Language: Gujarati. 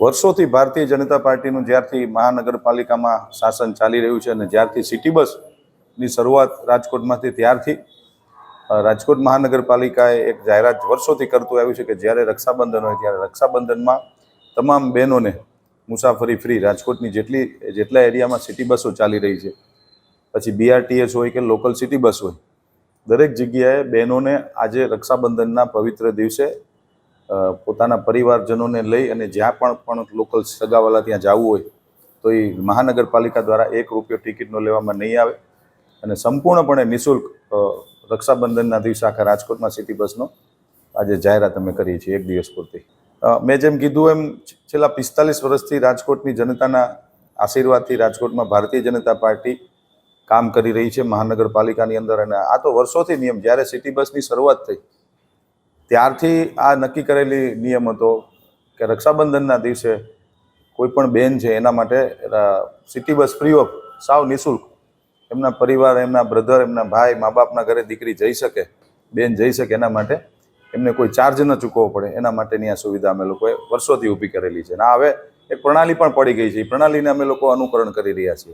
વર્ષોથી ભારતીય જનતા પાર્ટીનું જ્યારથી મહાનગરપાલિકામાં શાસન ચાલી રહ્યું છે અને જ્યારથી સિટી બસની શરૂઆત રાજકોટમાંથી ત્યારથી રાજકોટ મહાનગરપાલિકાએ એક જાહેરાત વર્ષોથી કરતું આવ્યું છે કે જ્યારે રક્ષાબંધન હોય ત્યારે રક્ષાબંધનમાં તમામ બહેનોને મુસાફરી ફ્રી રાજકોટની જેટલી, જેટલા એરિયામાં સિટી બસો ચાલી રહી છે, પછી બીઆરટીએસ હોય કે લોકલ સિટી બસ હોય, દરેક જગ્યાએ બહેનોને આજે રક્ષાબંધનના પવિત્ર દિવસે પોતાના પરિવારજનોને લઈ અને જ્યાં પણ પણ લોકલ સગાવાલા ત્યાં જવું હોય, તો એ મહાનગરપાલિકા દ્વારા એક રૂપિયો ટિકિટનો લેવામાં નહીં આવે અને સંપૂર્ણપણે નિઃશુલ્ક રક્ષાબંધનના દિવસે આખા રાજકોટમાં સિટી બસનો આજે જાહેરાત અમે કરીએ છીએ એક દિવસ પૂરતી. મેં જેમ કીધું એમ છેલ્લા પિસ્તાલીસ વર્ષથી રાજકોટની જનતાના આશીર્વાદથી રાજકોટમાં ભારતીય જનતા પાર્ટી કામ કરી રહી છે મહાનગરપાલિકાની અંદર અને આ તો વર્ષોથી નિયમ, જ્યારે સિટી બસની શરૂઆત થઈ ત્યારથી આ નક્કી કરેલી નિયમ હતો કે રક્ષાબંધનના દિવસે કોઈ પણ બેન છે એના માટે સિટી બસ ફ્રી ઓફ સાવ નિઃશુલ્ક. એમના પરિવાર, એમના બ્રધર, એમના ભાઈ, મા બાપના ઘરે દીકરી જઈ શકે, બેન જઈ શકે એના માટે. એમને કોઈ ચાર્જ ન ચૂકવવો પડે, એના માટેની આ સુવિધા અમે લોકોએ વર્ષોથી ઊભી કરેલી છે. અને હવે એક પ્રણાલી પણ પડી ગઈ છે. એ પ્રણાલીને અમે લોકો અનુકરણ કરી રહ્યા છીએ.